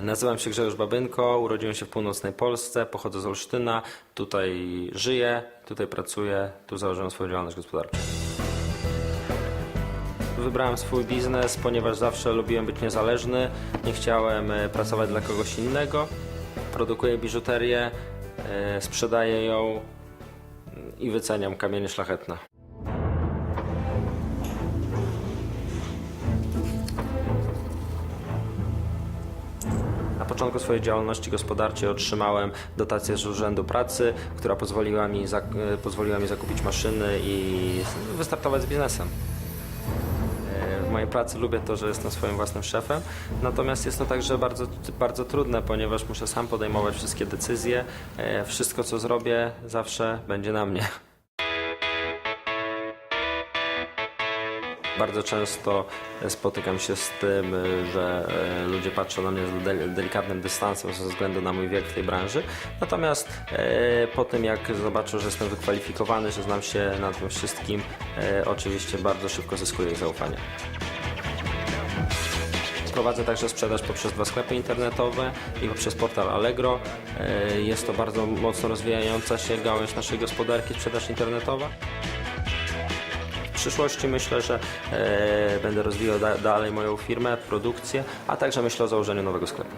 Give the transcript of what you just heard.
Nazywam się Grzegorz Babynko, urodziłem się w północnej Polsce, pochodzę z Olsztyna, tutaj żyję, tutaj pracuję, tu założyłem swoją działalność gospodarczą. Wybrałem swój biznes, ponieważ zawsze lubiłem być niezależny, nie chciałem e, pracować dla kogoś innego. Produkuję biżuterię, e, sprzedaję ją i wyceniam kamienie szlachetne. Na początku swojej działalności gospodarczej otrzymałem dotację z Urzędu Pracy, która pozwoliła mi, e, pozwoliła mi zakupić maszyny i wystartować z biznesem. E, W mojej pracy lubię to, że jestem swoim własnym szefem, natomiast jest to także bardzo, bardzo trudne, ponieważ muszę sam podejmować wszystkie decyzje. E, Wszystko, co zrobię, zawsze będzie na mnie. Bardzo często spotykam się z tym, y, że e, ludzie patrzą na mnie z del- delikatnym dystansem ze względu na mój wiek w tej branży. Natomiast e, po tym, jak zobaczą, że jestem wykwalifikowany, że znam się na tym wszystkim, e, oczywiście bardzo szybko zyskuję ich zaufanie. Prowadzę także sprzedaż poprzez dwa sklepy internetowe i poprzez portal Allegro. E, Jest to bardzo mocno rozwijająca się gałąź naszej gospodarki, sprzedaż internetowa. Przyszłości myślę, że e, będę rozwijał da, dalej moją firmę, produkcję, a także myślę o założeniu nowego sklepu.